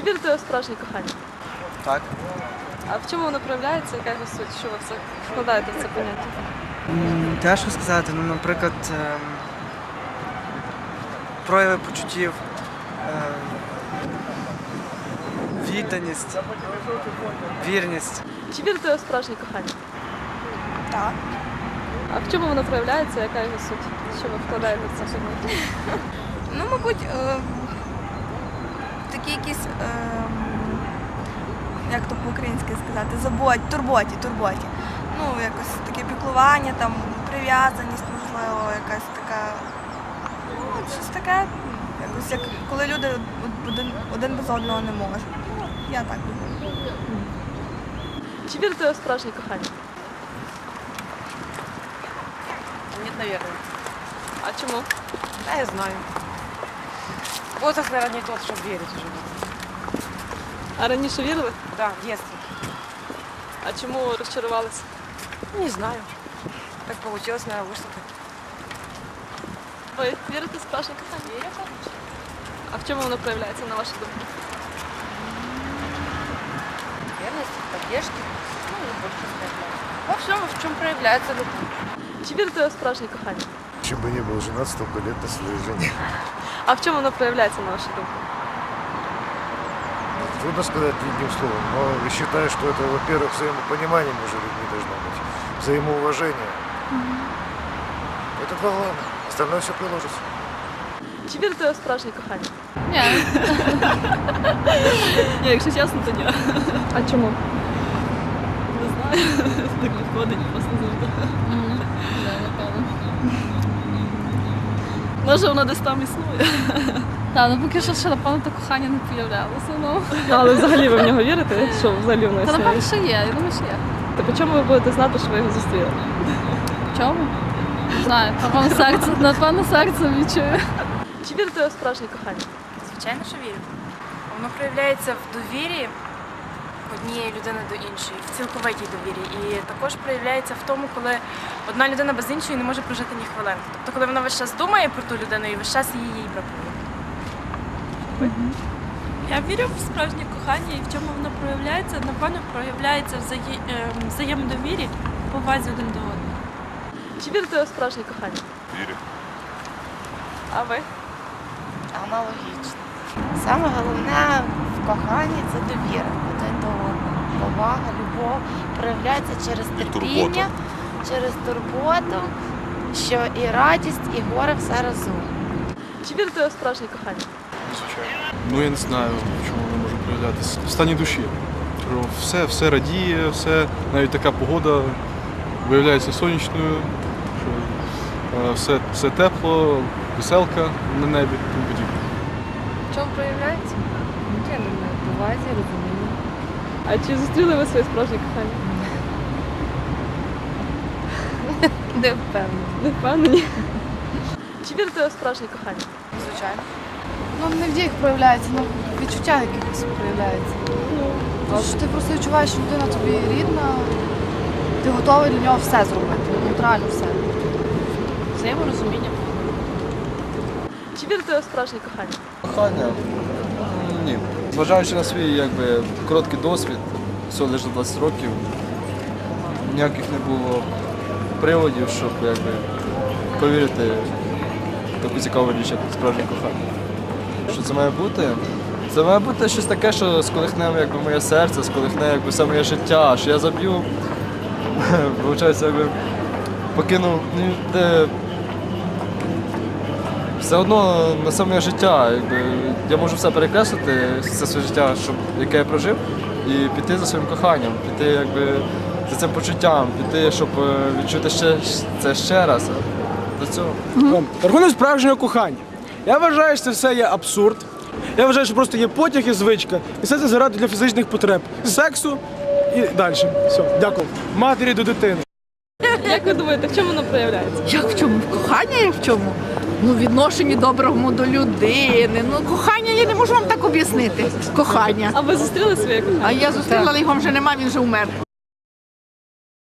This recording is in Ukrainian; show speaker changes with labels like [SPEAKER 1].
[SPEAKER 1] Чи вірите у справжнє кохання?
[SPEAKER 2] Так.
[SPEAKER 1] А в чому воно проявляється? Яка його суть? Що ви в це вкладаєте в це поняття?
[SPEAKER 2] М, Тяжко сказати, ну, наприклад, ем, прояви почуттів, ем, відданість, вірність.
[SPEAKER 1] Чи вірите у справжнє кохання?
[SPEAKER 3] Так.
[SPEAKER 1] А в чому воно проявляється? Яка його суть? Що ви вкладаєте в це поняття?
[SPEAKER 3] Ну, мабуть, е, такі якісь, е, як то по-українськи сказати, забудь, турботі, турботі. Ну, якось таке піклування, там, прив'язаність, можливо, якась така. Ну, щось таке, якось як коли люди один, один без одного не можуть. Ну, я так думаю.
[SPEAKER 1] Чи вірите у справжнє кохання?
[SPEAKER 4] Нет, наверное.
[SPEAKER 1] А чому?
[SPEAKER 4] Я знаю. Возраст, наверное, не тот, чтобы верить уже.
[SPEAKER 1] А раніше вірили?
[SPEAKER 4] Да, в детстве.
[SPEAKER 1] А чому розчарувалися?
[SPEAKER 4] Не знаю. Так получилось, наверное, вышло так.
[SPEAKER 1] Ви вірите в справжнє кохання? Вірю. А в чому воно проявляється, на вашу думку?
[SPEAKER 4] Верность, поддержки. Ну, и больше проявляется. Во всем, в чем проявляется любовь.
[SPEAKER 1] Чи вірите у справжнє кохання?
[SPEAKER 5] Чем бы не был женат, столько лет на своей жене.
[SPEAKER 1] А в чому воно проявляється, на вашу думку?
[SPEAKER 5] Трудно сказать одним словом, но я считаю, что это, во-первых, взаимопонимание между людьми должно быть, взаимоуважение. Это два главных. Остальное все приложится.
[SPEAKER 1] Чи вірите у справжнє кохання?
[SPEAKER 6] Ні,
[SPEAKER 1] Ні, якщо чесно, то ні. А чому? Не знаю. Так відходить просто завжди.
[SPEAKER 6] напевно.
[SPEAKER 1] Може воно десь там існує.
[SPEAKER 6] Та, ну поки що ще, напевно, то кохання не появлялося. Ну.
[SPEAKER 1] Але взагалі ви в нього вірите? Що взагалі воно
[SPEAKER 6] Та напевно, що є, я думаю, що є.
[SPEAKER 1] Так по чому ви будете знати, що ви його зустріли?
[SPEAKER 6] В чому? Не знаю, напевно, серце, напевно, серце відчує.
[SPEAKER 1] Чи вірите у справжнє кохання?
[SPEAKER 7] Звичайно, що вірю. Воно проявляється в довірі однієї людини до іншої, в цілковитій довірі. І також проявляється в тому, коли одна людина без іншої не може прожити ні хвилинки. Тобто, коли вона весь час думає про ту людину і весь час її їй бракує.
[SPEAKER 8] Я вірю в справжнє кохання і в чому воно проявляється. Напевно, проявляється в взаї... ем, взаємодовірі, повазі один до одного.
[SPEAKER 1] Чи вірите у справжнє кохання?
[SPEAKER 9] Вірю.
[SPEAKER 1] А ви?
[SPEAKER 10] Аналогічно. Саме головне в коханні це довіра один до одного. Повага, любов проявляється через терпіння, через турботу, що і радість, і горе все разом.
[SPEAKER 1] Чи вірите у справжнє кохання?
[SPEAKER 9] Звичайно.
[SPEAKER 11] Ну я не знаю, чому воно може проявлятися. В стані душі. Все, все радіє, все, навіть така погода виявляється сонячною, що е, все, все тепло, веселка на небі тому подібне.
[SPEAKER 3] В чому проявляється? Знаю, розуміння.
[SPEAKER 1] А чи зустріли ви своє справжнє кохання?
[SPEAKER 3] Не впевнена.
[SPEAKER 1] Не впевнені. Чи вірите у справжнє кохання?
[SPEAKER 7] Звичайно.
[SPEAKER 6] Ну, не в діях проявляється, ну в відчуттях якихось проявляється. Тому що ти просто відчуваєш, що людина тобі рідна, ти готовий для нього все зробити, ну, реально все.
[SPEAKER 4] Взаиморазумение.
[SPEAKER 1] Чи вірите у справжнє кохання?
[SPEAKER 12] Кохання? Ні. Зважаючи на свій якби, короткий досвід, всього лише 20 років, ніяких не було приводів, щоб якби, повірити в таку цікаву річ, як справжнє кохання. Що це має бути? Це має бути щось таке, що сколихне якби, моє серце, сколихне якби, все моє життя, що я заб'ю, виходить, якби покинув ну, все одно на моє життя. Якби, я можу все перекреслити, все своє життя, щоб, яке я прожив, і піти за своїм коханням, піти якби, за цим почуттям, піти, щоб е, відчути ще, це ще раз. До цього.
[SPEAKER 2] Рахунок справжнього кохання. Я вважаю, що це все є абсурд. Я вважаю, що просто є потяг і звичка. І все це заради для фізичних потреб. Сексу і далі. Все, дякую. Матері до дитини.
[SPEAKER 1] Як ви думаєте, в чому воно проявляється?
[SPEAKER 4] Як в чому? Кохання як в чому? Ну, відношенні доброму до людини. Ну, кохання я не можу вам так об'яснити. Кохання.
[SPEAKER 1] А ви зустріли своє кохання?
[SPEAKER 4] А я зустріла, але його вже нема, він вже умер.